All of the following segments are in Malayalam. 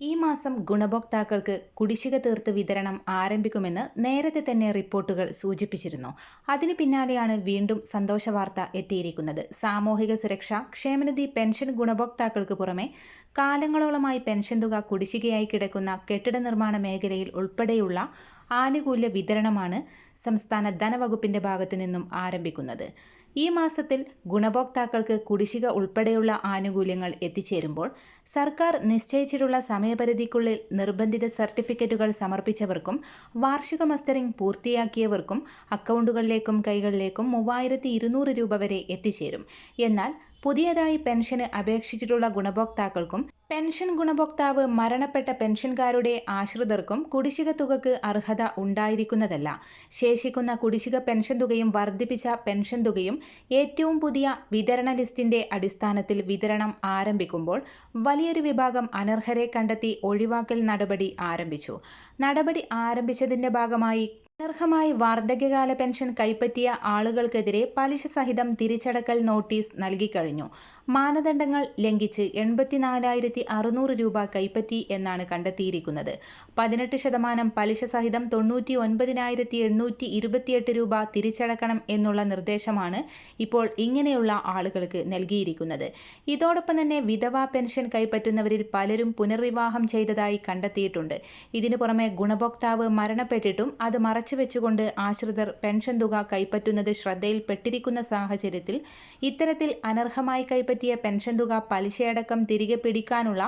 ഈ മാസം ഗുണഭോക്താക്കൾക്ക് കുടിശ്ശിക തീർത്ത് വിതരണം ആരംഭിക്കുമെന്ന് നേരത്തെ തന്നെ റിപ്പോർട്ടുകൾ സൂചിപ്പിച്ചിരുന്നു. അതിന് പിന്നാലെയാണ് വീണ്ടും സന്തോഷവാർത്ത എത്തിയിരിക്കുന്നത്. സാമൂഹിക സുരക്ഷ ക്ഷേമനിധി പെൻഷൻ ഗുണഭോക്താക്കൾക്ക് പുറമെ കാലങ്ങളോളമായി പെൻഷൻ തുക കുടിശ്ശികയായി കിടക്കുന്ന കെട്ടിട നിർമ്മാണ മേഖലയിൽ ഉൾപ്പെടെയുള്ള ആനുകൂല്യ വിതരണമാണ് സംസ്ഥാന ധനവകുപ്പിന്റെ ഭാഗത്തു നിന്നും ആരംഭിക്കുന്നത്. ഈ മാസത്തിൽ ഗുണഭോക്താക്കൾക്ക് കുടിശ്ശിക ഉൾപ്പെടെയുള്ള ആനുകൂല്യങ്ങൾ എത്തിച്ചേരുമ്പോൾ സർക്കാർ നിശ്ചയിച്ചിട്ടുള്ള സമയപരിധിക്കുള്ളിൽ നിർബന്ധിത സർട്ടിഫിക്കറ്റുകൾ സമർപ്പിച്ചവർക്കും വാർഷിക മസ്റ്ററിംഗ് പൂർത്തിയാക്കിയവർക്കും അക്കൗണ്ടുകളിലേക്കും കൈകളിലേക്കും മൂവായിരത്തി ഇരുന്നൂറ് രൂപ വരെ എത്തിച്ചേരും. എന്നാൽ പുതിയതായി പെൻഷന് അപേക്ഷിച്ചിട്ടുള്ള ഗുണഭോക്താക്കൾക്കും പെൻഷൻ ഗുണഭോക്താവ് മരണപ്പെട്ട പെൻഷൻകാരുടെ ആശ്രിതർക്കും കുടിശ്ശിക തുകക്ക് അർഹത ഉണ്ടായിരിക്കുന്നതല്ല. ശേഷിക്കുന്ന കുടിശ്ശിക പെൻഷൻ തുകയും വർദ്ധിപ്പിച്ച പെൻഷൻ തുകയും ഏറ്റവും പുതിയ വിതരണ ലിസ്റ്റിന്റെ അടിസ്ഥാനത്തിൽ വിതരണം ആരംഭിക്കുമ്പോൾ വലിയൊരു വിഭാഗം അനർഹരെ കണ്ടെത്തി ഒഴിവാക്കൽ നടപടി ആരംഭിച്ചു. നടപടി ആരംഭിച്ചതിന്റെ ഭാഗമായി അനർഹമായി വാർദ്ധക്യകാല പെൻഷൻ കൈപ്പറ്റിയ ആളുകൾക്കെതിരെ പലിശ സഹിതം തിരിച്ചടക്കൽ നോട്ടീസ് നൽകിക്കഴിഞ്ഞു മാനദണ്ഡങ്ങൾ ലംഘിച്ച് എൺപത്തിനാലായിരത്തി അറുന്നൂറ് രൂപ കൈപ്പറ്റി എന്നാണ് കണ്ടെത്തിയിരിക്കുന്നത്. പതിനെട്ട് ശതമാനം പലിശ സഹിതം തൊണ്ണൂറ്റി ഒൻപതിനായിരത്തി എണ്ണൂറ്റി ഇരുപത്തിയെട്ട് രൂപ തിരിച്ചടക്കണം എന്നുള്ള നിർദ്ദേശമാണ് ഇപ്പോൾ ഇങ്ങനെയുള്ള ആളുകൾക്ക് നൽകിയിരിക്കുന്നത്. ഇതോടൊപ്പം തന്നെ വിധവാ പെൻഷൻ കൈപ്പറ്റുന്നവരിൽ പലരും പുനർവിവാഹം ചെയ്തതായി കണ്ടെത്തിയിട്ടുണ്ട്. ഇതിനു പുറമെ ഗുണഭോക്താവ് മരണപ്പെട്ടിട്ടും അത് മറച്ചു വെച്ചുകൊണ്ട് ആശ്രിതർ പെൻഷൻ തുക കൈപ്പറ്റുന്നത് ശ്രദ്ധയിൽപ്പെട്ടിരിക്കുന്ന സാഹചര്യത്തിൽ ഇത്തരത്തിൽ അനർഹമായി കൈപ്പറ്റി പറ്റിയ പെൻഷൻ തുക പലിശയടക്കം തിരികെ പിടിക്കാനുള്ള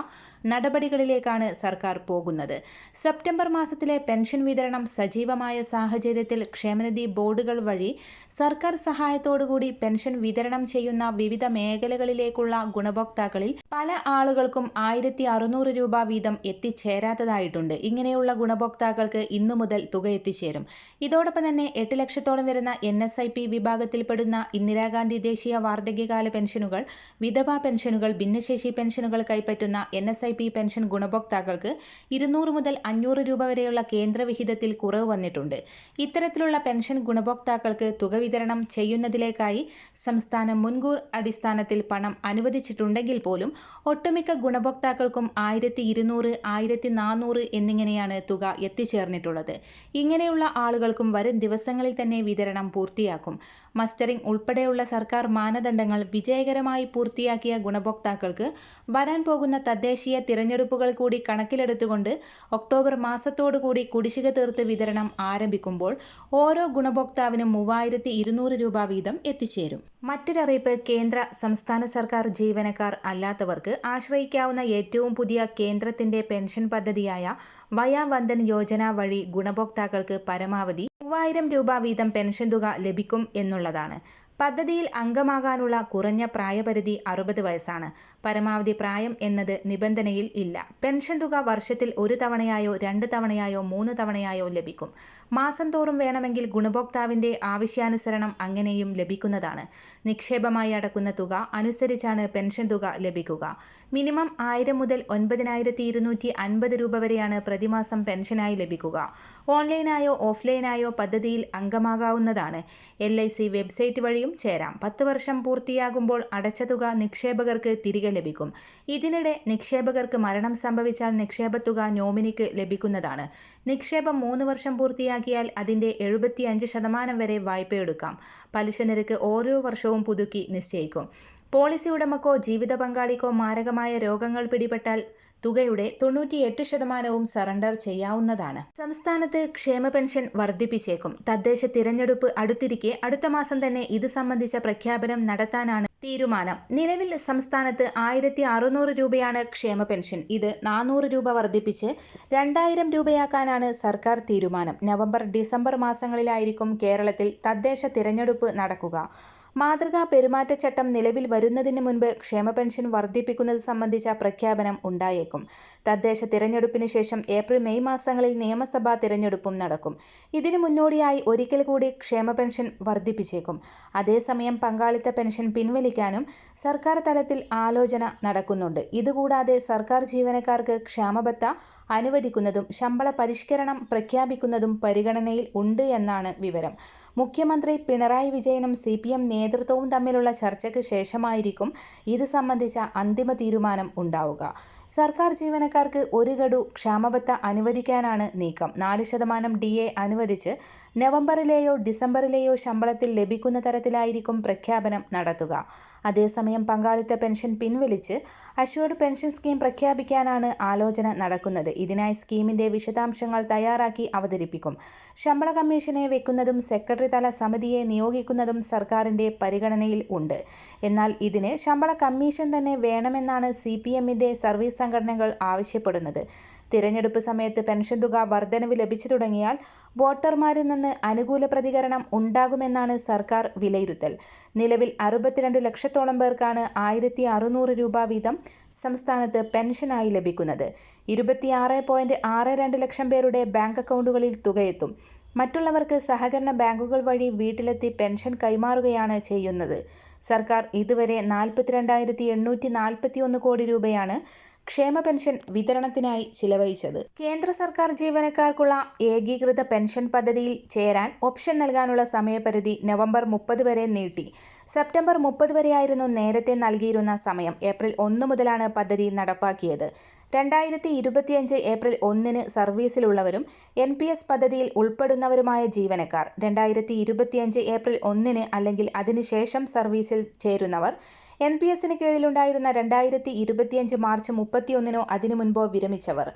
നടപടികളിലേക്കാണ് സർക്കാർ പോകുന്നത്. സെപ്റ്റംബർ മാസത്തിലെ പെൻഷൻ വിതരണം സജീവമായ സാഹചര്യത്തിൽ ക്ഷേമനിധി ബോർഡുകൾ വഴി സർക്കാർ സഹായത്തോടുകൂടി പെൻഷൻ വിതരണം ചെയ്യുന്ന വിവിധ മേഖലകളിലേക്കുള്ള ഗുണഭോക്താക്കളിൽ പല ആളുകൾക്കും ആയിരത്തി അറുന്നൂറ് രൂപ വീതം എത്തിച്ചേരാത്തതായിട്ടുണ്ട്. ഇങ്ങനെയുള്ള ഗുണഭോക്താക്കൾക്ക് ഇന്നു മുതൽ തുക എത്തിച്ചേരും. ഇതോടൊപ്പം തന്നെ എട്ട് ലക്ഷത്തോളം വരുന്ന എൻ എസ് ഐ പി വിഭാഗത്തിൽപ്പെടുന്ന ഇന്ദിരാഗാന്ധി ദേശീയ വാർദ്ധക്യകാല പെൻഷനുകൾ വിധവാ പെൻഷനുകൾ ഭിന്നശേഷി പെൻഷനുകൾ കൈപ്പറ്റുന്ന N S I P pension ഗുണഭോക്താക്കൾക്ക് ഇരുന്നൂറ് മുതൽ അഞ്ഞൂറ് രൂപ വരെയുള്ള കേന്ദ്രവിഹിതത്തിൽ കുറവ് വന്നിട്ടുണ്ട്. ഇത്തരത്തിലുള്ള പെൻഷൻ ഗുണഭോക്താക്കൾക്ക് തുക വിതരണം ചെയ്യുന്നതിലേക്കായി സംസ്ഥാനം മുൻകൂർ അടിസ്ഥാനത്തിൽ പണം അനുവദിച്ചിട്ടുണ്ടെങ്കിൽ പോലും ഒട്ടുമിക്ക ഗുണഭോക്താക്കൾക്കും ആയിരത്തി ഇരുന്നൂറ് ആയിരത്തി നാനൂറ് എന്നിങ്ങനെയാണ് തുക എത്തിച്ചേർന്നിട്ടുള്ളത്. ഇങ്ങനെയുള്ള ആളുകൾക്കും വരും ദിവസങ്ങളിൽ തന്നെ വിതരണം പൂർത്തിയാക്കും. മസ്റ്ററിംഗ് ഉൾപ്പെടെയുള്ള സർക്കാർ മാനദണ്ഡങ്ങൾ വിജയകരമായി പൂർത്തിയാക്കിയ ഗുണഭോക്താക്കൾക്ക് വരാൻ പോകുന്ന തദ്ദേശീയ തിരഞ്ഞെടുപ്പുകൾ കൂടി കണക്കിലെടുത്തുകൊണ്ട് ഒക്ടോബർ മാസത്തോടുകൂടി കുടിശ്ശിക തീർത്ത് വിതരണം ആരംഭിക്കുമ്പോൾ ഓരോ ഗുണഭോക്താവിനും മൂവായിരത്തി ഇരുന്നൂറ് രൂപ വീതം എത്തിച്ചേരും. മറ്റൊരറിയിപ്പ് കേന്ദ്ര സംസ്ഥാന സർക്കാർ ജീവനക്കാർ അല്ലാത്തവർക്ക് ആശ്രയിക്കാവുന്ന ഏറ്റവും പുതിയ കേന്ദ്രത്തിന്റെ പെൻഷൻ പദ്ധതിയായ വയാവന്ദൻ യോജന വഴി ഗുണഭോക്താക്കൾക്ക് പരമാവധി മൂവായിരം രൂപ വീതം പെൻഷൻ തുക ലഭിക്കും എന്നുള്ളതാണ്. പദ്ധതിയിൽ അംഗമാകാനുള്ള കുറഞ്ഞ പ്രായപരിധി അറുപത് വയസ്സാണ്. പരമാവധി പ്രായം എന്നത് നിബന്ധനയിൽ ഇല്ല. പെൻഷൻ തുക വർഷത്തിൽ ഒരു തവണയായോ രണ്ട് തവണയായോ മൂന്ന് തവണയായോ ലഭിക്കും. മാസം തോറും വേണമെങ്കിൽ ഗുണഭോക്താവിന്റെ ആവശ്യാനുസരണം അങ്ങനെയും ലഭിക്കുന്നതാണ്. നിക്ഷേപമായി അടക്കുന്ന തുക അനുസരിച്ചാണ് പെൻഷൻ തുക ലഭിക്കുക. മിനിമം ആയിരം മുതൽ ഒൻപതിനായിരത്തി ഇരുന്നൂറ്റി അൻപത് രൂപ വരെയാണ് പ്രതിമാസം പെൻഷനായി ലഭിക്കുക. ഓൺലൈനായോ ഓഫ്ലൈനായോ പദ്ധതിയിൽ അംഗമാകാവുന്നതാണ്. എൽ ഐ സി വെബ്സൈറ്റ് വഴിയും ചേരാം. പത്ത് വർഷം പൂർത്തിയാകുമ്പോൾ അടച്ച തുക നിക്ഷേപകർക്ക് തിരികെ ലഭിക്കും. ഇതിനിടെ നിക്ഷേപകർക്ക് മരണം സംഭവിച്ചാൽ നിക്ഷേപത്തുക നോമിനിക്ക് ലഭിക്കുന്നതാണ്. നിക്ഷേപം മൂന്ന് വർഷം പൂർത്തിയാക്കിയാൽ അതിന്റെ എഴുപത്തിയഞ്ച് ശതമാനം വരെ വായ്പയെടുക്കാം. പലിശ നിരക്ക് ഓരോ വർഷവും പുതുക്കി നിശ്ചയിക്കും. പോളിസി ഉടമക്കോ ജീവിത പങ്കാളിക്കോ മാരകമായ രോഗങ്ങൾ പിടിപെട്ടാൽ തുകയുടെ തൊണ്ണൂറ്റിയെട്ട് ശതമാനവും സറണ്ടർ ചെയ്യാവുന്നതാണ്. സംസ്ഥാനത്ത് ക്ഷേമ പെൻഷൻ വർദ്ധിപ്പിച്ചേക്കും. തദ്ദേശ തിരഞ്ഞെടുപ്പ് അടുത്തിരിക്കെ അടുത്ത മാസം തന്നെ ഇത് സംബന്ധിച്ച പ്രഖ്യാപനം നടത്താനാണ് തീരുമാനം. നിലവിൽ സംസ്ഥാനത്ത് ആയിരത്തി അറുന്നൂറ് രൂപയാണ് ക്ഷേമ പെൻഷൻ. ഇത് നാനൂറ് രൂപ വർദ്ധിപ്പിച്ച് രണ്ടായിരം രൂപയാക്കാനാണ് സർക്കാർ തീരുമാനം. നവംബർ ഡിസംബർ മാസങ്ങളിലായിരിക്കും കേരളത്തിൽ തദ്ദേശ തിരഞ്ഞെടുപ്പ് നടക്കുക. മാതൃകാ പെരുമാറ്റച്ചട്ടം നിലവിൽ വരുന്നതിന് മുൻപ് ക്ഷേമ പെൻഷൻ വർദ്ധിപ്പിക്കുന്നത് സംബന്ധിച്ച പ്രഖ്യാപനം ഉണ്ടായേക്കും. തദ്ദേശ തിരഞ്ഞെടുപ്പിന് ശേഷം ഏപ്രിൽ മെയ് മാസങ്ങളിൽ നിയമസഭാ തിരഞ്ഞെടുപ്പും നടക്കും. ഇതിനു മുന്നോടിയായി ഒരിക്കൽ കൂടി ക്ഷേമ പെൻഷൻ വർദ്ധിപ്പിച്ചേക്കും. അതേസമയം പങ്കാളിത്ത പെൻഷൻ പിൻവലിക്കാനും സർക്കാർ തലത്തിൽ ആലോചന നടക്കുന്നുണ്ട്. ഇതുകൂടാതെ സർക്കാർ ജീവനക്കാർക്ക് ക്ഷാമബത്ത അനുവദിക്കുന്നതും ശമ്പള പരിഷ്കരണം പ്രഖ്യാപിക്കുന്നതും പരിഗണനയിൽ ഉണ്ട് എന്നാണ് വിവരം. മുഖ്യമന്ത്രി പിണറായി വിജയനും സി പി എം നേതൃത്വവും തമ്മിലുള്ള ചർച്ചയ്ക്ക് ശേഷമായിരിക്കും ഇത് സംബന്ധിച്ച അന്തിമ തീരുമാനം ഉണ്ടാവുക. സർക്കാർ ജീവനക്കാർക്ക് ഒരു ഗഡു ക്ഷാമബത്ത അനുവദിക്കാനാണ് നീക്കം. നാല് ശതമാനം ഡി എ അനുവദിച്ച് നവംബറിലെയോ ഡിസംബറിലെയോ ശമ്പളത്തിൽ ലഭിക്കുന്ന തരത്തിലായിരിക്കും പ്രഖ്യാപനം നടത്തുക. അതേസമയം പങ്കാളിത്ത പെൻഷൻ പിൻവലിച്ച് അഷ്യൂർഡ് പെൻഷൻ സ്കീം പ്രഖ്യാപിക്കാനാണ് ആലോചന നടക്കുന്നത്. ഇതിനായി സ്കീമിന്റെ വിശദാംശങ്ങൾ തയ്യാറാക്കി അവതരിപ്പിക്കും. ശമ്പള കമ്മീഷനെ വെക്കുന്നതും സെക്രട്ടറി തല സമിതിയെ നിയോഗിക്കുന്നതും സർക്കാരിന്റെ പരിഗണനയിൽ ഉണ്ട്. എന്നാൽ ഇതിന് ശമ്പള കമ്മീഷൻ തന്നെ വേണമെന്നാണ് സി പി എമ്മിന്റെ സർവീസ് സംഘടനകൾ ആവശ്യപ്പെടുന്നത്. തിരഞ്ഞെടുപ്പ് സമയത്ത് പെൻഷൻ തുക വർധനവ് ലഭിച്ചു തുടങ്ങിയാൽ വോട്ടർമാരിൽ നിന്ന് അനുകൂല പ്രതികരണം ഉണ്ടാകുമെന്നാണ് സർക്കാർ വിലയിരുത്തൽ. നിലവിൽ അറുപത്തിരണ്ട് ലക്ഷത്തോളം പേർക്കാണ് ആയിരത്തി അറുന്നൂറ് രൂപ വീതം സംസ്ഥാനത്ത് പെൻഷനായി ലഭിക്കുന്നത്. ഇരുപത്തിയാറ് പോയിന്റ് ആറ് രണ്ട് ലക്ഷം പേരുടെ ബാങ്ക് അക്കൗണ്ടുകളിൽ തുകയെത്തും. മറ്റുള്ളവർക്ക് സഹകരണ ബാങ്കുകൾ വഴി വീട്ടിലെത്തി പെൻഷൻ കൈമാറുകയാണ് ചെയ്യുന്നത്. സർക്കാർ ഇതുവരെ നാൽപ്പത്തിരണ്ടായിരത്തി എണ്ണൂറ്റി നാൽപ്പത്തി ഒന്ന് കോടി രൂപയാണ് ക്ഷേമ പെൻഷൻ വിതരണത്തിനായി ചിലവഴിച്ചത്. കേന്ദ്ര സർക്കാർ ജീവനക്കാർക്കുള്ള ഏകീകൃത പെൻഷൻ പദ്ധതിയിൽ ചേരാൻ ഓപ്ഷൻ നൽകാനുള്ള സമയപരിധി നവംബർ മുപ്പത് വരെ നീട്ടി. സെപ്റ്റംബർ മുപ്പത് വരെയായിരുന്നു നേരത്തെ നൽകിയിരുന്ന സമയം. ഏപ്രിൽ ഒന്ന് മുതലാണ് പദ്ധതി നടപ്പാക്കിയത്. രണ്ടായിരത്തി ഇരുപത്തിയഞ്ച് ഏപ്രിൽ ഒന്നിന് സർവീസിലുള്ളവരും എൻ പി എസ് പദ്ധതിയിൽ ഉൾപ്പെടുന്നവരുമായ ജീവനക്കാർ. രണ്ടായിരത്തി ഇരുപത്തിയഞ്ച് ഏപ്രിൽ ഒന്നിന് അല്ലെങ്കിൽ അതിനുശേഷം സർവീസിൽ ചേരുന്നവർ എൻ പി എസിന് കീഴിലുണ്ടായിരുന്ന രണ്ടായിരത്തി ഇരുപത്തിയഞ്ച് മാർച്ച് മുപ്പത്തിയൊന്നിനോ അതിനു മുൻപോ വിരമിച്ചവർ.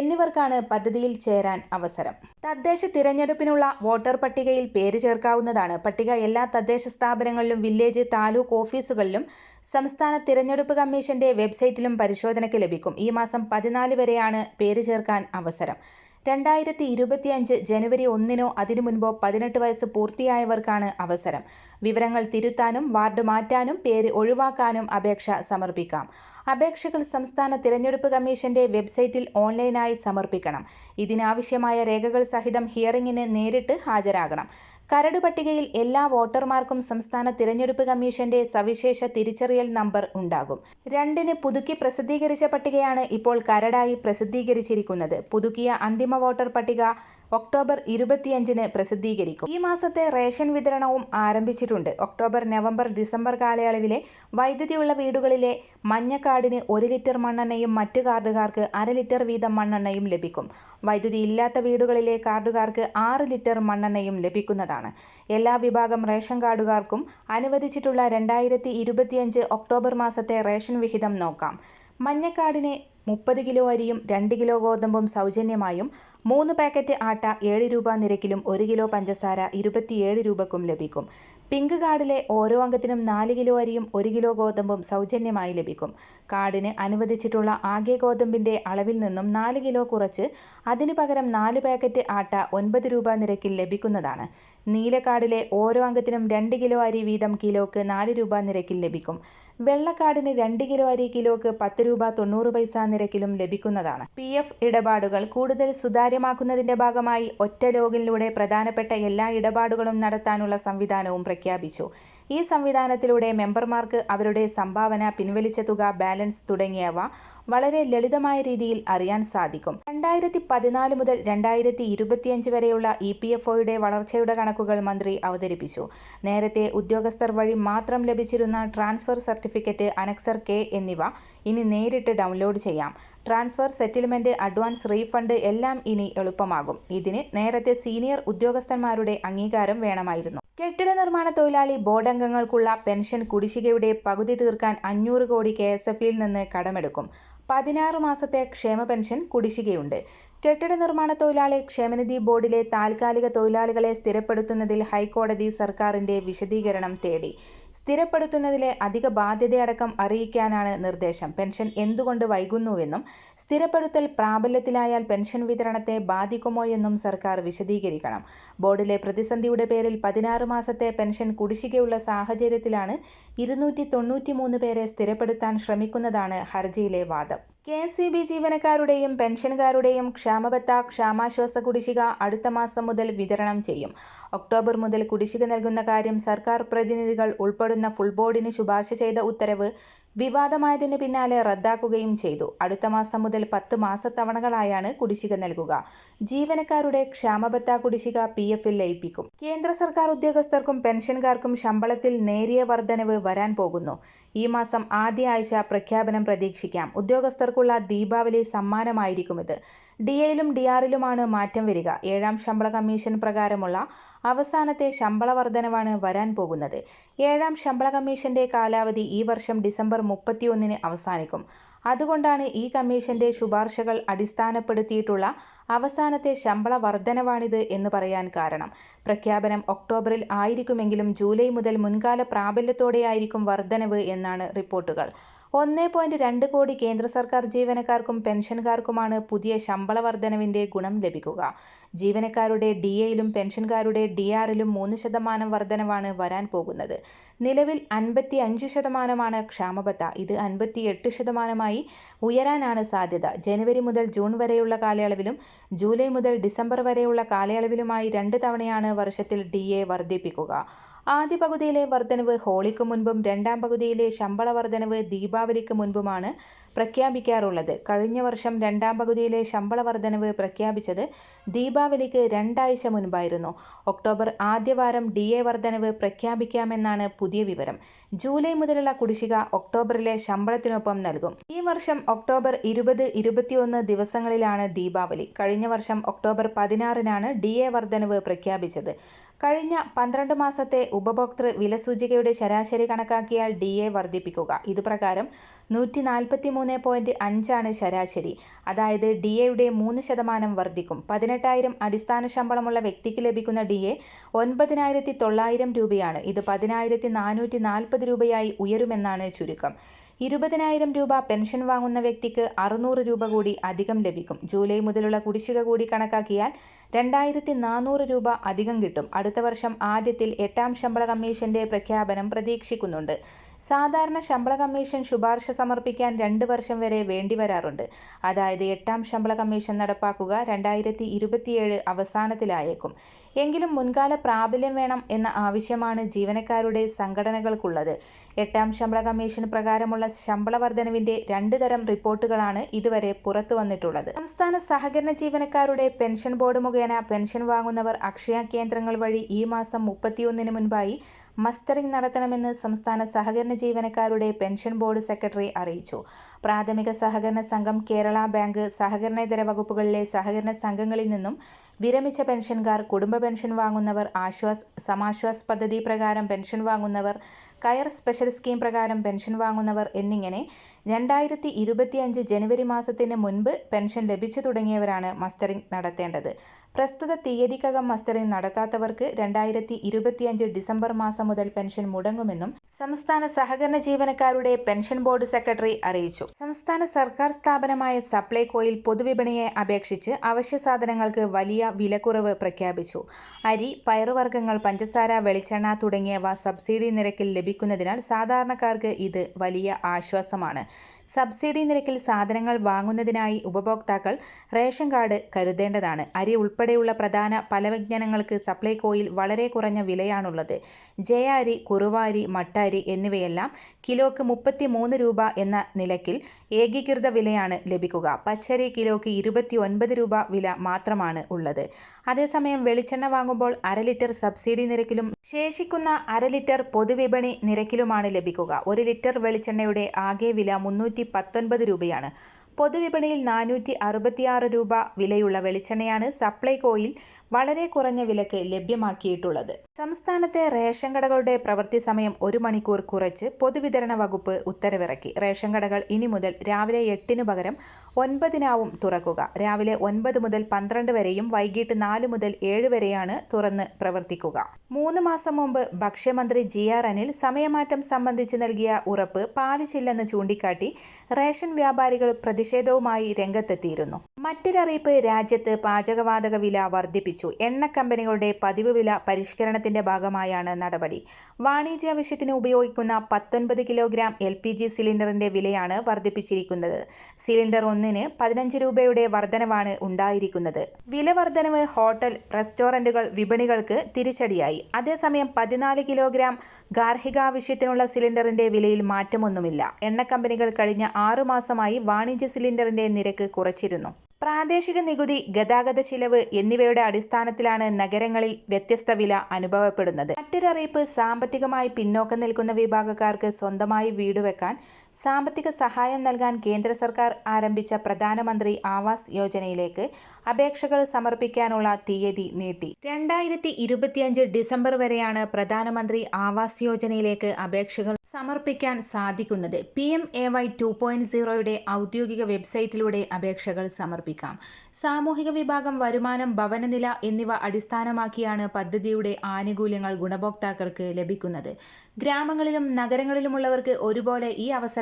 എന്നിവർക്കാണ് പദ്ധതിയിൽ ചേരാൻ അവസരം. തദ്ദേശ തിരഞ്ഞെടുപ്പിനുള്ള വോട്ടർ പട്ടികയിൽ പേര് ചേർക്കാവുന്നതാണ്. പട്ടിക എല്ലാ തദ്ദേശ സ്ഥാപനങ്ങളിലും വില്ലേജ് താലൂക്ക് ഓഫീസുകളിലും സംസ്ഥാന തിരഞ്ഞെടുപ്പ് കമ്മീഷന്റെ വെബ്സൈറ്റിലും പരിശോധനയ്ക്ക് ലഭിക്കും. ഈ മാസം പതിനാല് വരെയാണ് പേര് ചേർക്കാൻ അവസരം. രണ്ടായിരത്തി ഇരുപത്തിയഞ്ച് ജനുവരി ഒന്നിനോ അതിനു മുൻപോ പതിനെട്ട് വയസ്സ് പൂർത്തിയായവർക്കാണ് അവസരം. വിവരങ്ങൾ തിരുത്താനും വാർഡ് മാറ്റാനും പേര് ഒഴിവാക്കാനും അപേക്ഷ സമർപ്പിക്കാം. അപേക്ഷകൾ സംസ്ഥാന തിരഞ്ഞെടുപ്പ് കമ്മീഷന്റെ വെബ്സൈറ്റിൽ ഓൺലൈനായി സമർപ്പിക്കണം. ഇതിനാവശ്യമായ രേഖകൾ സഹിതം ഹിയറിംഗിന് നേരിട്ട് ഹാജരാകണം. കരട് പട്ടികയിൽ എല്ലാ വോട്ടർമാർക്കും സംസ്ഥാന തിരഞ്ഞെടുപ്പ് കമ്മീഷന്റെ സവിശേഷ തിരിച്ചറിയൽ നമ്പർ ഉണ്ടാകും. രണ്ടിന് പുതുക്കി പ്രസിദ്ധീകരിച്ച പട്ടികയാണ് ഇപ്പോൾ കരടായി പ്രസിദ്ധീകരിച്ചിരിക്കുന്നത്. പുതുക്കിയ അന്തിമ വോട്ടർ പട്ടിക ഒക്ടോബർ ഇരുപത്തിയഞ്ചിന് പ്രസിദ്ധീകരിക്കും. ഈ മാസത്തെ റേഷൻ വിതരണവും ആരംഭിച്ചിട്ടുണ്ട്. ഒക്ടോബർ നവംബർ ഡിസംബർ കാലയളവിലെ വൈദ്യുതിയുള്ള വീടുകളിലെ മഞ്ഞക്കാടിന് ഒരു ലിറ്റർ മണ്ണെണ്ണയും മറ്റ് കാർഡുകാർക്ക് അര ലിറ്റർ വീതം മണ്ണെണ്ണയും ലഭിക്കും. വൈദ്യുതി ഇല്ലാത്ത വീടുകളിലെ കാർഡുകാർക്ക് ആറ് ലിറ്റർ മണ്ണെണ്ണയും ലഭിക്കുന്നതാണ്. എല്ലാ വിഭാഗം റേഷൻ കാർഡുകാർക്കും അനുവദിച്ചിട്ടുള്ള രണ്ടായിരത്തി ഒക്ടോബർ മാസത്തെ റേഷൻ വിഹിതം നോക്കാം. മഞ്ഞക്കാടിന് മുപ്പത് കിലോ അരിയും രണ്ട് കിലോ ഗോതമ്പും സൗജന്യമായും മൂന്ന് പാക്കറ്റ് ആട്ട ഏഴ് രൂപ നിരക്കിലും ഒരു കിലോ പഞ്ചസാര ഇരുപത്തിയേഴ് രൂപക്കും ലഭിക്കും. പിങ്ക് കാർഡിലെ ഓരോ അംഗത്തിനും നാല് കിലോ അരിയും ഒരു കിലോ ഗോതമ്പും സൗജന്യമായി ലഭിക്കും. കാർഡിന് അനുവദിച്ചിട്ടുള്ള ആകെ ഗോതമ്പിന്റെ അളവിൽ നിന്നും നാല് കിലോ കുറച്ച് അതിനു പകരം നാല് പാക്കറ്റ് ആട്ട ഒൻപത് രൂപ നിരക്കിൽ ലഭിക്കുന്നതാണ്. നീല കാർഡിലെ ഓരോ അംഗത്തിനും രണ്ട് കിലോ അരി വീതം കിലോക്ക് നാല് രൂപ നിരക്കിൽ ലഭിക്കും. വെള്ളക്കാടിന് രണ്ട് കിലോ അരി കിലോക്ക് പത്ത് രൂപ തൊണ്ണൂറ് പൈസ നിരക്കിലും ലഭിക്കുന്നതാണ്. പി എഫ് ഇടപാടുകൾ കൂടുതൽ സുതാര്യമാക്കുന്നതിന്റെ ഭാഗമായി ഒറ്റ ലോഗിനിലൂടെ പ്രധാനപ്പെട്ട എല്ലാ ഇടപാടുകളും നടത്താനുള്ള സംവിധാനവും പ്രഖ്യാപിച്ചു. ഈ സംവിധാനത്തിലൂടെ മെമ്പർമാർക്ക് അവരുടെ സംഭാവന പിൻവലിച്ച തുക ബാലൻസ് തുടങ്ങിയവ വളരെ ലളിതമായ രീതിയിൽ അറിയാൻ സാധിക്കും. രണ്ടായിരത്തി പതിനാല് മുതൽ രണ്ടായിരത്തി ഇരുപത്തിയഞ്ച് വരെയുള്ള ഇ പി എഫ് ഒയുടെ വളർച്ചയുടെ കണക്കുകൾ മന്ത്രി അവതരിപ്പിച്ചു. നേരത്തെ ഉദ്യോഗസ്ഥർ വഴി മാത്രം ലഭിച്ചിരുന്ന ട്രാൻസ്ഫർ സർട്ടിഫിക്കറ്റ് അനക്സർ കെ എന്നിവ ഇനി നേരിട്ട് ഡൗൺലോഡ് ചെയ്യാം. ട്രാൻസ്ഫർ സെറ്റിൽമെന്റ് അഡ്വാൻസ് റീഫണ്ട് എല്ലാം ഇനി എളുപ്പമാകും. ഇതിന് നേരത്തെ സീനിയർ ഉദ്യോഗസ്ഥന്മാരുടെ അംഗീകാരം വേണമായിരുന്നു. കെട്ടിട നിർമ്മാണ തൊഴിലാളി ബോർഡംഗങ്ങൾക്കുള്ള പെൻഷൻ കുടിശ്ശികയുടെ പകുതി തീർക്കാൻ അഞ്ഞൂറ് കോടി കെ എസ് എഫിൽ നിന്ന് കടമെടുക്കും. പതിനാറ് മാസത്തെ ക്ഷേമ പെൻഷൻ കുടിശ്ശികയുണ്ട്. കെട്ടിട നിർമ്മാണ തൊഴിലാളി ക്ഷേമനിധി ബോർഡിലെ താൽക്കാലിക തൊഴിലാളികളെ സ്ഥിരപ്പെടുത്തുന്നതിൽ ഹൈക്കോടതി സർക്കാരിന്റെ വിശദീകരണം തേടി. സ്ഥിരപ്പെടുത്തുന്നതിലെ അധിക ബാധ്യതയടക്കം അറിയിക്കാനാണ് നിർദ്ദേശം. പെൻഷൻ എന്തുകൊണ്ട് വൈകുന്നുവെന്നും സ്ഥിരപ്പെടുത്തൽ പ്രാബല്യത്തിലായാൽ പെൻഷൻ വിതരണത്തെ ബാധിക്കുമോ എന്നും സർക്കാർ വിശദീകരിക്കണം. ബോർഡിലെ പ്രതിസന്ധിയുടെ പേരിൽ പതിനാറ് മാസത്തെ പെൻഷൻ കുടിശ്ശികയുള്ള സാഹചര്യത്തിലാണ് ഇരുന്നൂറ്റി പേരെ സ്ഥിരപ്പെടുത്താൻ ശ്രമിക്കുന്നതാണ് ഹർജിയിലെ വാദം. കെ സി ബി ജീവനക്കാരുടെയും പെൻഷൻകാരുടെയും ക്ഷാമബത്ത ക്ഷാമാശ്വാസ കുടിശ്ശിക അടുത്ത മാസം മുതൽ വിതരണം ചെയ്യും. ഒക്ടോബർ മുതൽ കുടിശ്ശിക നൽകുന്ന കാര്യം സർക്കാർ പ്രതിനിധികൾ ഉൾപ്പെടുന്ന ഫുൾ ബോർഡിന് ശുപാർശ ചെയ്ത ഉത്തരവ് വിവാദമായതിന് പിന്നാലെ റദ്ദാക്കുകയും ചെയ്തു. അടുത്ത മാസം മുതൽ പത്ത് മാസത്തവണകളായാണ് കുടിശ്ശിക നൽകുക. ജീവനക്കാരുടെ ക്ഷാമബത്ത കുടിശ്ശിക പി എഫിൽ ലയിപ്പിക്കും. കേന്ദ്ര സർക്കാർ ഉദ്യോഗസ്ഥർക്കും പെൻഷൻകാർക്കും ശമ്പളത്തിൽ നേരിയ വർധനവ് വരാൻ പോകുന്നു. ഈ മാസം ആദ്യ ആഴ്ച പ്രഖ്യാപനം പ്രതീക്ഷിക്കാം. ഉദ്യോഗസ്ഥർക്കുള്ള ദീപാവലി സമ്മാനമായിരിക്കും ഇത്. ഡി എയിലും ഡി ആറിലുമാണ് മാറ്റം വരിക. ഏഴാം ശമ്പള കമ്മീഷൻ പ്രകാരമുള്ള അവസാനത്തെ ശമ്പള വർധനവാണ് വരാൻ പോകുന്നത്. ഏഴാം ശമ്പള കമ്മീഷന്റെ കാലാവധി ഈ വർഷം ഡിസംബർ മുപ്പത്തിയൊന്നിന് അവസാനിക്കും. അതുകൊണ്ടാണ് ഈ കമ്മീഷന്റെ ശുപാർശകൾ അടിസ്ഥാനപ്പെടുത്തിയിട്ടുള്ള അവസാനത്തെ ശമ്പള വർധനവാണിത് എന്ന് പറയാൻ കാരണം. പ്രഖ്യാപനം ഒക്ടോബറിൽ ആയിരിക്കുമെങ്കിലും ജൂലൈ മുതൽ മുൻകാല പ്രാബല്യത്തോടെയായിരിക്കും വർധനവ് എന്നാണ് റിപ്പോർട്ടുകൾ. ഒന്ന് പോയിന്റ് രണ്ട് കോടി കേന്ദ്ര സർക്കാർ ജീവനക്കാർക്കും പെൻഷൻകാർക്കുമാണ് പുതിയ ശമ്പള വർധനവിന്റെ ഗുണം ലഭിക്കുക. ജീവനക്കാരുടെ ഡി എയിലും പെൻഷൻകാരുടെ ഡി ആറിലും മൂന്ന് ശതമാനം വർധനവാണ് വരാൻ പോകുന്നത്. നിലവിൽ അൻപത്തി അഞ്ച് ശതമാനമാണ് ക്ഷാമബത്ത. ഇത് അൻപത്തി എട്ട് ശതമാനമായി ഉയരാനാണ് സാധ്യത. ജനുവരി മുതൽ ജൂൺ വരെയുള്ള കാലയളവിലും ജൂലൈ മുതൽ ഡിസംബർ വരെയുള്ള കാലയളവിലുമായി രണ്ട് തവണയാണ് വർഷത്തിൽ ഡി എ വർദ്ധിപ്പിക്കുക. ആദ്യ പകുതിയിലെ വർധനവ് ഹോളിക്ക് മുൻപും രണ്ടാം പകുതിയിലെ ശമ്പള വർധനവ് ദീപാവലിക്ക് മുൻപുമാണ് പ്രഖ്യാപിക്കാറുള്ളത്. കഴിഞ്ഞ വർഷം രണ്ടാം പകുതിയിലെ ശമ്പള വർധനവ് പ്രഖ്യാപിച്ചത് ദീപാവലിക്ക് രണ്ടാഴ്ച മുൻപായിരുന്നു. ഒക്ടോബർ ആദ്യവാരം ഡി എ വർധനവ് പ്രഖ്യാപിക്കാമെന്നാണ് പുതിയ വിവരം. ജൂലൈ മുതലുള്ള കുടിശ്ശിക ഒക്ടോബറിലെ ശമ്പളത്തിനൊപ്പം നൽകും. ഈ വർഷം ഒക്ടോബർ ഇരുപത് ഇരുപത്തിയൊന്ന് ദിവസങ്ങളിലാണ് ദീപാവലി. കഴിഞ്ഞ വർഷം ഒക്ടോബർ പതിനാറിനാണ് ഡി എ വർധനവ് പ്രഖ്യാപിച്ചത്. കഴിഞ്ഞ പന്ത്രണ്ട് മാസത്തെ ഉപഭോക്തൃ വിലസൂചികയുടെ ശരാശരി കണക്കാക്കിയാൽ ഡി എ വർദ്ധിപ്പിക്കുക. ഇതുപ്രകാരം നൂറ്റി നാൽപ്പത്തി മൂന്ന് പോയിന്റ് അഞ്ചാണ് ശരാശരി. അതായത് ഡി എയുടെ മൂന്ന് ശതമാനം വർദ്ധിക്കും. പതിനെട്ടായിരം അടിസ്ഥാന ശമ്പളമുള്ള വ്യക്തിക്ക് ലഭിക്കുന്ന ഡി എ ഒൻപതിനായിരത്തി തൊള്ളായിരം രൂപയാണ്. ഇത് പതിനായിരത്തി നാനൂറ്റി നാൽപ്പത് രൂപയായി ഉയരുമെന്നാണ് ചുരുക്കം. ഇരുപതിനായിരം രൂപ പെൻഷൻ വാങ്ങുന്ന വ്യക്തിക്ക് അറുന്നൂറ് രൂപ കൂടി അധികം ലഭിക്കും. ജൂലൈ മുതലുള്ള കുടിശ്ശിക കൂടി കണക്കാക്കിയാൽ രണ്ടായിരത്തി നാനൂറ് രൂപ അധികം കിട്ടും. അടുത്ത വർഷം ആദ്യത്തിൽ എട്ടാം ശമ്പള കമ്മീഷന്റെ പ്രഖ്യാപനം പ്രതീക്ഷിക്കുന്നുണ്ട്. സാധാരണ ശമ്പള കമ്മീഷൻ ശുപാർശ സമർപ്പിക്കാൻ രണ്ട് വർഷം വരെ വേണ്ടി വരാറുണ്ട്. അതായത് എട്ടാം ശമ്പള കമ്മീഷൻ നടപ്പാക്കുക രണ്ടായിരത്തി ഇരുപത്തിയേഴ് അവസാനത്തിലായേക്കും. എങ്കിലും മുൻകാല പ്രാബല്യം വേണം എന്ന ആവശ്യമാണ് ജീവനക്കാരുടെ സംഘടനകൾക്കുള്ളത്. എട്ടാം ശമ്പള കമ്മീഷൻ പ്രകാരമുള്ള ശമ്പള വർധനവിന്റെ രണ്ട് തരം റിപ്പോർട്ടുകളാണ് ഇതുവരെ പുറത്തു വന്നിട്ടുള്ളത്. സംസ്ഥാന സഹകരണ ജീവനക്കാരുടെ പെൻഷൻ ബോർഡ് മുഖേന പെൻഷൻ വാങ്ങുന്നവർ അക്ഷയ കേന്ദ്രങ്ങൾ വഴി ഈ മാസം മുപ്പത്തിയൊന്നിന് മുൻപായി മസ്റ്ററിംഗ് നടത്തണമെന്ന് സംസ്ഥാന സഹകരണ ജീവനക്കാരുടെ പെൻഷൻ ബോർഡ് സെക്രട്ടറി അറിയിച്ചു. പ്രാഥമിക സഹകരണ സംഘം കേരള ബാങ്ക് സഹകരണേതര വകുപ്പുകളിലെ സഹകരണ സംഘങ്ങളിൽ നിന്നും വിരമിച്ച പെൻഷൻകാർ കുടുംബ പെൻഷൻ വാങ്ങുന്നവർ ആശ്വാസ് സമാശ്വാസ് പദ്ധതി പ്രകാരം പെൻഷൻ വാങ്ങുന്നവർ കയർ സ്പെഷ്യൽ സ്കീം പ്രകാരം പെൻഷൻ വാങ്ങുന്നവർ എന്നിങ്ങനെ രണ്ടായിരത്തി ഇരുപത്തിയഞ്ച് ജനുവരി മാസത്തിന് മുൻപ് പെൻഷൻ ലഭിച്ചു തുടങ്ങിയവരാണ് മസ്റ്ററിംഗ് നടത്തേണ്ടത്. പ്രസ്തുത തീയതിക്കകം മസ്റ്ററിംഗ് നടത്താത്തവർക്ക് രണ്ടായിരത്തി ഇരുപത്തിയഞ്ച് ഡിസംബർ മാസം മുതൽ പെൻഷൻ മുടങ്ങുമെന്നും സംസ്ഥാന സഹകരണ ജീവനക്കാരുടെ പെൻഷൻ ബോർഡ് സെക്രട്ടറി അറിയിച്ചു. സംസ്ഥാന സർക്കാർ സ്ഥാപനമായ സപ്ലൈകോയിൽ പൊതുവിപണിയെ അപേക്ഷിച്ച് അവശ്യ സാധനങ്ങൾക്ക് വലിയ വിലക്കുറവ് പ്രഖ്യാപിച്ചു. അരി പയറുവർഗങ്ങൾ പഞ്ചസാര വെളിച്ചെണ്ണ തുടങ്ങിയവ സബ്സിഡി നിരക്കിൽ ലഭിക്കുന്നതിനാൽ സാധാരണക്കാർക്ക് ഇത് വലിയ ആശ്വാസമാണ്. സബ്സിഡി നിരക്കിൽ സാധനങ്ങൾ വാങ്ങുന്നതിനായി ഉപഭോക്താക്കൾ റേഷൻ കാർഡ് കരുതേണ്ടതാണ്. അരി ഉൾപ്പെടെയുള്ള പ്രധാന പലവ്യഞ്ജനങ്ങൾക്ക് സപ്ലൈകോയിൽ വളരെ കുറഞ്ഞ വിലയാണുള്ളത്. ജയ അരി കുറുവാരി മട്ടാരി എന്നിവയെല്ലാം കിലോക്ക് മുപ്പത്തി മൂന്ന് രൂപ എന്ന നിലയ്ക്കിൽ ഏകീകൃത വിലയാണ് ലഭിക്കുക. പച്ചരി കിലോക്ക് ഇരുപത്തി ഒൻപത് രൂപ വില മാത്രമാണ് ഉള്ളത്. അതേസമയം വെളിച്ചെണ്ണ വാങ്ങുമ്പോൾ അര ലിറ്റർ സബ്സിഡി നിരക്കിലും ശേഷിക്കുന്ന അര ലിറ്റർ പൊതുവിപണി നിരക്കിലുമാണ് ലഭിക്കുക. ഒരു ലിറ്റർ വെളിച്ചെണ്ണയുടെ ആകെ വില മുന്നൂറ്റി പത്തൊൻപത് രൂപയാണ്. പൊതുവിപണിയിൽ നാനൂറ്റി അറുപത്തിയാറ് രൂപ വിലയുള്ള വെളിച്ചെണ്ണയാണ് സപ്ലൈകോയിൽ വളരെ കുറഞ്ഞ വിലക്ക് ലഭ്യമാക്കിയിട്ടുള്ളത്. സംസ്ഥാനത്തെ റേഷൻ കടകളുടെ പ്രവൃത്തി സമയം ഒരു മണിക്കൂർ കുറച്ച് പൊതുവിതരണ വകുപ്പ് ഉത്തരവിറക്കി. റേഷൻ കടകൾ ഇനി മുതൽ രാവിലെ എട്ടിനു പകരം ഒൻപതിനാവും തുറക്കുക. രാവിലെ ഒൻപത് മുതൽ പന്ത്രണ്ട് വരെയും വൈകിട്ട് നാല് മുതൽ ഏഴ് വരെയാണ് തുറന്ന് പ്രവർത്തിക്കുക. മൂന്ന് മാസം മുമ്പ് ഭക്ഷ്യമന്ത്രി ജി ആർ അനിൽ സമയമാറ്റം സംബന്ധിച്ച് നൽകിയ ഉറപ്പ് പാലിച്ചില്ലെന്ന് ചൂണ്ടിക്കാട്ടി റേഷൻ വ്യാപാരികൾ പ്രതിഷേധവുമായി രംഗത്തെത്തിയിരുന്നു. മറ്റൊരറിയിപ്പ് രാജ്യത്ത് പാചകവാതക വില വർദ്ധിപ്പിച്ചു. അറിയിച്ചു എണ്ണ കമ്പനികളുടെ പതിവ് വില പരിഷ്കരണത്തിന്റെ ഭാഗമായാണ് നടപടി. വാണിജ്യാവശ്യത്തിന് ഉപയോഗിക്കുന്ന പത്തൊൻപത് കിലോഗ്രാം എൽ പി ജി സിലിണ്ടറിന്റെ വിലയാണ് വർദ്ധിപ്പിച്ചിരിക്കുന്നത്. സിലിണ്ടർ ഒന്നിന് പതിനഞ്ച് രൂപയുടെ വർധനവാണ് ഉണ്ടായിരിക്കുന്നത്. വില വർധനവ് ഹോട്ടൽ റെസ്റ്റോറന്റുകൾ വിപണികൾക്ക് തിരിച്ചടിയായി. അതേസമയം പതിനാല് കിലോഗ്രാം ഗാർഹിക ആവശ്യത്തിനുള്ള സിലിണ്ടറിന്റെ വിലയിൽ മാറ്റമൊന്നുമില്ല. എണ്ണ കമ്പനികൾ കഴിഞ്ഞ ആറുമാസമായി വാണിജ്യ സിലിണ്ടറിന്റെ നിരക്ക് കുറച്ചിരുന്നു. പ്രാദേശിക നികുതി ഗതാഗത ചിലവ് എന്നിവയുടെ അടിസ്ഥാനത്തിലാണ് നഗരങ്ങളിൽ വ്യത്യസ്ത വില അനുഭവപ്പെടുന്നത്. മറ്റൊരറിയിപ്പ് സാമ്പത്തികമായി പിന്നോക്കം നിൽക്കുന്ന വിഭാഗക്കാർക്ക് സ്വന്തമായി വീട് വെക്കാൻ സാമ്പത്തിക സഹായം നൽകാൻ കേന്ദ്ര സർക്കാർ ആരംഭിച്ച പ്രധാനമന്ത്രി ആവാസ് യോജനയിലേക്ക് അപേക്ഷകൾ സമർപ്പിക്കാനുള്ള തീയതി നീട്ടി. രണ്ടായിരത്തി ഇരുപത്തിയഞ്ച് ഡിസംബർ വരെയാണ് പ്രധാനമന്ത്രി ആവാസ് യോജനയിലേക്ക് അപേക്ഷകൾ സമർപ്പിക്കാൻ സാധിക്കുന്നത്. P M A Y two point സീറോയുടെ ഔദ്യോഗിക വെബ്സൈറ്റിലൂടെ അപേക്ഷകൾ സമർപ്പിക്കാം. സാമൂഹിക വിഭാഗം വരുമാനം ഭവനനില എന്നിവ അടിസ്ഥാനമാക്കിയാണ് പദ്ധതിയുടെ ആനുകൂല്യങ്ങൾ ഗുണഭോക്താക്കൾക്ക് ലഭിക്കുന്നത്. ഗ്രാമങ്ങളിലും നഗരങ്ങളിലുമുള്ളവർക്ക് ഒരുപോലെ ഈ അവസരം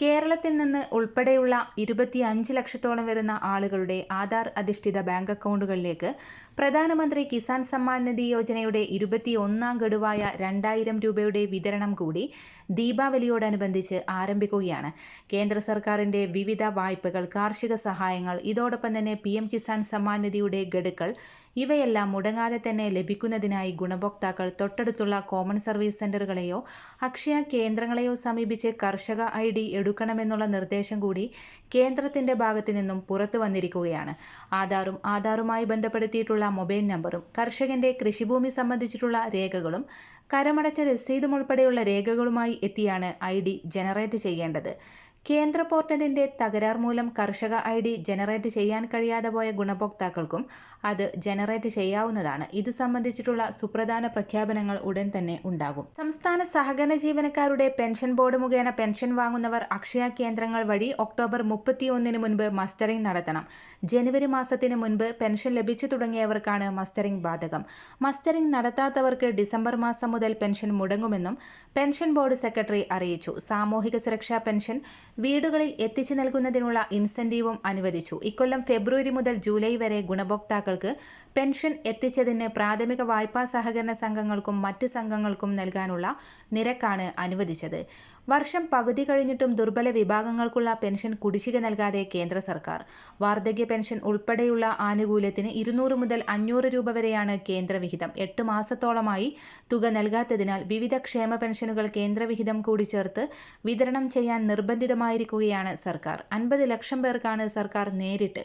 കേരളത്തിൽ നിന്ന് ഉൾപ്പെടെയുള്ള ഇരുപത്തി അഞ്ച് ലക്ഷത്തോളം വരുന്ന ആളുകളുടെ ആധാർ അധിഷ്ഠിത ബാങ്ക് അക്കൗണ്ടുകളിലേക്ക് പ്രധാനമന്ത്രി കിസാൻ സമ്മാൻ നിധി യോജനയുടെ ഇരുപത്തിയൊന്നാം ഗഡുവായ രണ്ടായിരം രൂപയുടെ വിതരണം കൂടി ദീപാവലിയോടനുബന്ധിച്ച് ആരംഭിക്കുകയാണ്. കേന്ദ്ര സർക്കാരിന്റെ വിവിധ വായ്പകൾ കാർഷിക സഹായങ്ങൾ ഇതോടൊപ്പം തന്നെ പി കിസാൻ സമ്മാൻ നിധിയുടെ ഗഡുക്കൾ ഇവയെല്ലാം മുടങ്ങാതെ തന്നെ ലഭിക്കുന്നതിനായി ഗുണഭോക്താക്കൾ തൊട്ടടുത്തുള്ള കോമൺ സർവീസ് സെന്ററുകളെയോ അക്ഷയ കേന്ദ്രങ്ങളെയോ സമീപിച്ച് കർഷക ഐ ഡി എടുക്കണമെന്നുള്ള നിർദ്ദേശം കൂടി കേന്ദ്രത്തിന്റെ ഭാഗത്തു നിന്നും പുറത്തു വന്നിരിക്കുകയാണ്. ആധാറും ആധാറുമായി ബന്ധപ്പെടുത്തിയിട്ടുള്ള മൊബൈൽ നമ്പറും കർഷകന്റെ കൃഷിഭൂമി സംബന്ധിച്ചിട്ടുള്ള രേഖകളും കരമടച്ച രസീതും ഉൾപ്പെടെയുള്ള രേഖകളുമായി എത്തിയാണ് ഐ ഡി ജനറേറ്റ് ചെയ്യേണ്ടത്. കേന്ദ്ര പോർട്ടലിന്റെ തകരാർ മൂലം കർഷക ഐ ഡി ജനറേറ്റ് ചെയ്യാൻ കഴിയാതെ പോയ ഗുണഭോക്താക്കൾക്കും അത് ജനറേറ്റ് ചെയ്യാവുന്നതാണ്. ഇത് സംബന്ധിച്ചിട്ടുള്ള സുപ്രധാന പ്രഖ്യാപനങ്ങൾ ഉടൻ തന്നെ ഉണ്ടാകും. സംസ്ഥാന സഹകരണ ജീവനക്കാരുടെ പെൻഷൻ ബോർഡ് മുഖേന പെൻഷൻ വാങ്ങുന്നവർ അക്ഷയ കേന്ദ്രങ്ങൾ വഴി ഒക്ടോബർ മുപ്പത്തിയൊന്നിന് മുൻപ് മസ്റ്ററിംഗ് നടത്തണം. ജനുവരി മാസത്തിന് മുൻപ് പെൻഷൻ ലഭിച്ചു തുടങ്ങിയവർക്കാണ് മസ്റ്ററിംഗ് ബാധകം. മസ്റ്ററിംഗ് നടത്താത്തവർക്ക് ഡിസംബർ മാസം മുതൽ പെൻഷൻ മുടങ്ങുമെന്നും പെൻഷൻ ബോർഡ് സെക്രട്ടറി അറിയിച്ചു. സാമൂഹിക സുരക്ഷാ പെൻഷൻ വീടുകളിൽ എത്തിച്ചു നൽകുന്നതിനുള്ള ഇൻസെന്റീവും അനുവദിച്ചു. ഇക്കൊല്ലം ഫെബ്രുവരി മുതൽ ജൂലൈ വരെ ഗുണഭോക്താക്കൾക്ക് പെൻഷൻ എത്തിച്ചതിന് പ്രാഥമിക വായ്പാ സഹകരണ സംഘങ്ങൾക്കും മറ്റ് സംഘങ്ങൾക്കും നൽകാനുള്ള നിരക്കാണ് അനുവദിച്ചത്. വർഷം പകുതി കഴിഞ്ഞിട്ടും ദുർബല വിഭാഗങ്ങൾക്കുള്ള പെൻഷൻ കുടിശ്ശിക നൽകാതെ കേന്ദ്ര സർക്കാർ. വാർദ്ധക്യ പെൻഷൻ ഉൾപ്പെടെയുള്ള ആനുകൂല്യത്തിന് ഇരുന്നൂറ് മുതൽ അഞ്ഞൂറ് രൂപ വരെയാണ് കേന്ദ്രവിഹിതം എട്ട് മാസത്തോളമായി തുക നൽകാത്തതിനാൽ വിവിധ ക്ഷേമ പെൻഷനുകൾ കേന്ദ്രവിഹിതം കൂടി ചേർത്ത് വിതരണം ചെയ്യാൻ നിർബന്ധിതമായിരിക്കുകയാണ് സർക്കാർ. അൻപത് ലക്ഷം പേർക്കാണ് സർക്കാർ നേരിട്ട്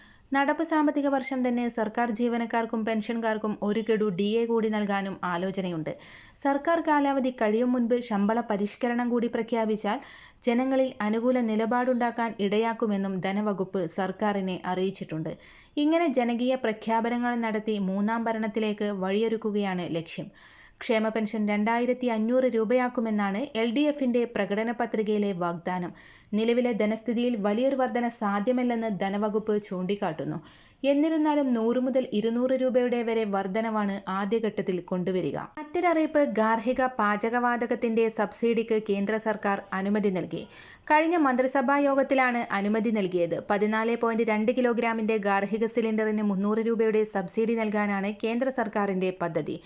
നടപ്പ് സാമ്പത്തിക വർഷം തന്നെ സർക്കാർ ജീവനക്കാർക്കും പെൻഷൻകാർക്കും ഒരു ഗഡു ഡി എ കൂടി നൽകാനും ആലോചനയുണ്ട്. സർക്കാർ കാലാവധി കഴിയും മുൻപ് ശമ്പള പരിഷ്കരണം കൂടി പ്രഖ്യാപിച്ചാൽ ജനങ്ങളിൽ അനുകൂല നിലപാടുണ്ടാക്കാൻ ഇടയാക്കുമെന്നും ധനവകുപ്പ് സർക്കാരിനെ അറിയിച്ചിട്ടുണ്ട്. ഇങ്ങനെ ജനകീയ പ്രഖ്യാപനങ്ങൾ നടത്തി മൂന്നാം ഭരണത്തിലേക്ക് വഴിയൊരുക്കുകയാണ് ലക്ഷ്യം. ക്ഷേമ പെൻഷൻ രണ്ടായിരത്തി അഞ്ഞൂറ് രൂപയാക്കുമെന്നാണ് എൽ ഡി എഫിന്റെ പ്രകടന പത്രികയിലെ വാഗ്ദാനം. നിലവിലെ ധനസ്ഥിതിയിൽ വലിയൊരു വർധന സാധ്യമല്ലെന്ന് ധനവകുപ്പ് ചൂണ്ടിക്കാട്ടുന്നു. എന്നിരുന്നാലും നൂറ് മുതൽ ഇരുന്നൂറ് രൂപയുടെ വരെ വർധനവാണ് ആദ്യഘട്ടത്തിൽ കൊണ്ടുവരിക. മറ്റൊരറിയിപ്പ് ഗാർഹിക പാചകവാതകത്തിന്റെ സബ്സിഡിക്ക് കേന്ദ്ര സർക്കാർ അനുമതി നൽകി. കഴിഞ്ഞ മന്ത്രിസഭാ യോഗത്തിലാണ് അനുമതി നൽകിയത്. പതിനാല് പോയിന്റ് രണ്ട് കിലോഗ്രാമിന്റെ ഗാർഹിക സിലിണ്ടറിന് മുന്നൂറ് രൂപയുടെ സബ്സിഡി നൽകാനാണ് കേന്ദ്ര സർക്കാരിന്റെ പദ്ധതി.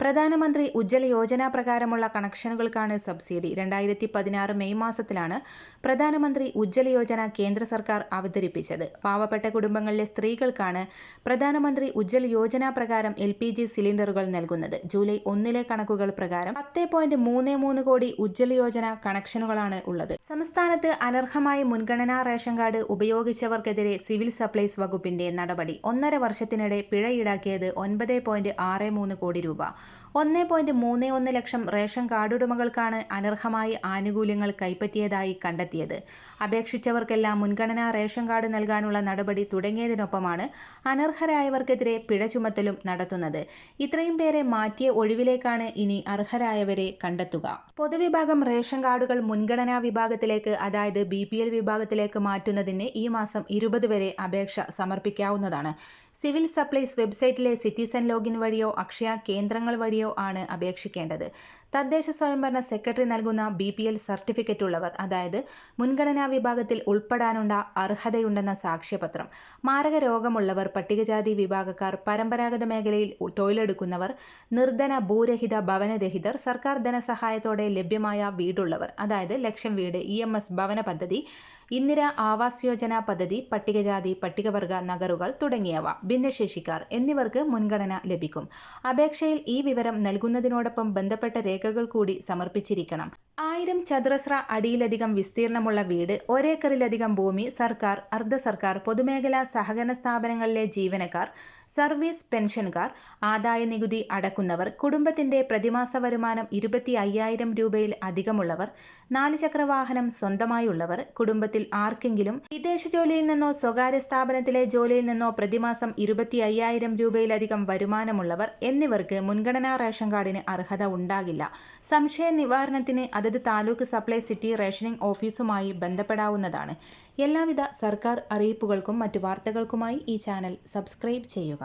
പ്രധാനമന്ത്രി ഉജ്ജ്വല യോജന പ്രകാരമുള്ള കണക്ഷനുകൾക്കാണ് സബ്സിഡി. രണ്ടായിരത്തി പതിനാറ് മെയ് മാസത്തിലാണ് പ്രധാനമന്ത്രി ഉജ്ജ്വല യോജന കേന്ദ്ര സർക്കാർ അവതരിപ്പിച്ചത്. പാവപ്പെട്ട കുടുംബങ്ങളിലെ സ്ത്രീകൾക്കാണ് പ്രധാനമന്ത്രി ഉജ്ജ്വല യോജന പ്രകാരം എൽ പി ജി സിലിണ്ടറുകൾ നൽകുന്നത്. ജൂലൈ ഒന്നിലെ കണക്കുകൾ പ്രകാരം പത്ത് പോയിന്റ് മൂന്ന് മൂന്ന് കോടി ഉജ്ജ്വല യോജന കണക്ഷനുകളാണ് ഉള്ളത്. സംസ്ഥാനത്ത് അനർഹമായ മുൻഗണനാ റേഷൻ കാർഡ് ഉപയോഗിച്ചവർക്കെതിരെ സിവിൽ സപ്ലൈസ് വകുപ്പിന്റെ നടപടി. ഒന്നര വർഷത്തിനിടെ പിഴ ഈടാക്കിയത് ഒൻപത് പോയിന്റ് ആറ് മൂന്ന് കോടി രൂപ. ഒന്ന് പോയിന്റ് മൂന്ന് ഒന്ന് ലക്ഷം റേഷൻ കാർഡുടമകൾക്കാണ് അനർഹമായി ആനുകൂല്യങ്ങൾ കൈപ്പറ്റിയതായി കണ്ടെത്തിയത്. അപേക്ഷിച്ചവർക്കെല്ലാം മുൻഗണനാ റേഷൻ കാർഡ് നൽകാനുള്ള നടപടി തുടങ്ങിയതിനൊപ്പമാണ് അനർഹരായവർക്കെതിരെ പിഴ ചുമത്തലും നടത്തുന്നത്. ഇത്രയും പേരെ മാറ്റിയ ഒഴിവിലേക്കാണ് ഇനി അർഹരായവരെ കണ്ടെത്തുക. പൊതുവിഭാഗം റേഷൻ കാർഡുകൾ മുൻഗണനാ വിഭാഗത്തിലേക്ക് അതായത് ബി പി എൽ വിഭാഗത്തിലേക്ക് മാറ്റുന്നതിന് ഈ മാസം ഇരുപത് വരെ അപേക്ഷ സമർപ്പിക്കാവുന്നതാണ്. സിവിൽ സപ്ലൈസ് വെബ്സൈറ്റിലെ സിറ്റിസൺ ലോഗിൻ വഴിയോ അക്ഷയ കേന്ദ്രങ്ങൾ വഴിയോ ആണ് അപേക്ഷിക്കേണ്ടത്. തദ്ദേശ സ്വയംഭരണ സെക്രട്ടറി നൽകുന്ന ബി പി എൽ സർട്ടിഫിക്കറ്റ് ഉള്ളവർ അതായത് മുൻഗണനാ വിഭാഗത്തിൽ ഉൾപ്പെടാനുള്ള അർഹതയുണ്ടെന്ന സാക്ഷ്യപത്രം. മാരക രോഗമുള്ളവർ പട്ടികജാതി വിഭാഗക്കാർ പരമ്പരാഗത മേഖലയിൽ തൊഴിലെടുക്കുന്നവർ നിർധന ഭൂരഹിത ഭവനരഹിതർ സർക്കാർ ധനസഹായത്തോടെ ലഭ്യമായ വീടുള്ളവർ അതായത് ലക്ഷം വീട് ഇ ഭവന പദ്ധതി ഇന്ദിര ആവാസ് യോജന പദ്ധതി പട്ടികജാതി പട്ടികവർഗ നഗറുകൾ തുടങ്ങിയവ ഭിന്നശേഷിക്കാർ എന്നിവർക്ക് മുൻഗണന ലഭിക്കും. അപേക്ഷയിൽ ഈ വിവരം നൽകുന്നതിനോടൊപ്പം ബന്ധപ്പെട്ട രേഖകൾ കൂടി സമർപ്പിച്ചിരിക്കണം. ആയിരം ചതുരശ്ര അടിയിലധികം വിസ്തീർണമുള്ള വീട് ഒരേക്കറിലധികം ഭൂമി സർക്കാർ അർദ്ധ സർക്കാർ പൊതുമേഖലാ സഹകരണ സ്ഥാപനങ്ങളിലെ ജീവനക്കാർ സർവീസ് പെൻഷൻകാർ ആദായ നികുതി അടക്കുന്നവർ കുടുംബത്തിന്റെ പ്രതിമാസ വരുമാനം ഇരുപത്തി അയ്യായിരം രൂപയിൽ അധികമുള്ളവർ നാല് ചക്രവാഹനം സ്വന്തമായുള്ളവർ കുടുംബത്തിൽ ആർക്കെങ്കിലും വിദേശ ജോലിയിൽ നിന്നോ സ്വകാര്യ സ്ഥാപനത്തിലെ ജോലിയിൽ നിന്നോ പ്രതിമാസം ഇരുപത്തി അയ്യായിരം രൂപയിലധികം വരുമാനമുള്ളവർ എന്നിവർക്ക് മുൻഗണനാ റേഷൻ കാർഡിന് അർഹത ഉണ്ടാകില്ല. സംശയ നിവാരണത്തിന് അതത് താലൂക്ക് സപ്ലൈ സിറ്റി റേഷനിംഗ് ഓഫീസുമായി ബന്ധപ്പെടാവുന്നതാണ്. എല്ലാവിധ സർക്കാർ അറിയിപ്പുകൾക്കും മറ്റു വാർത്തകൾക്കുമായി ഈ ചാനൽ സബ്സ്ക്രൈബ് ചെയ്യുക.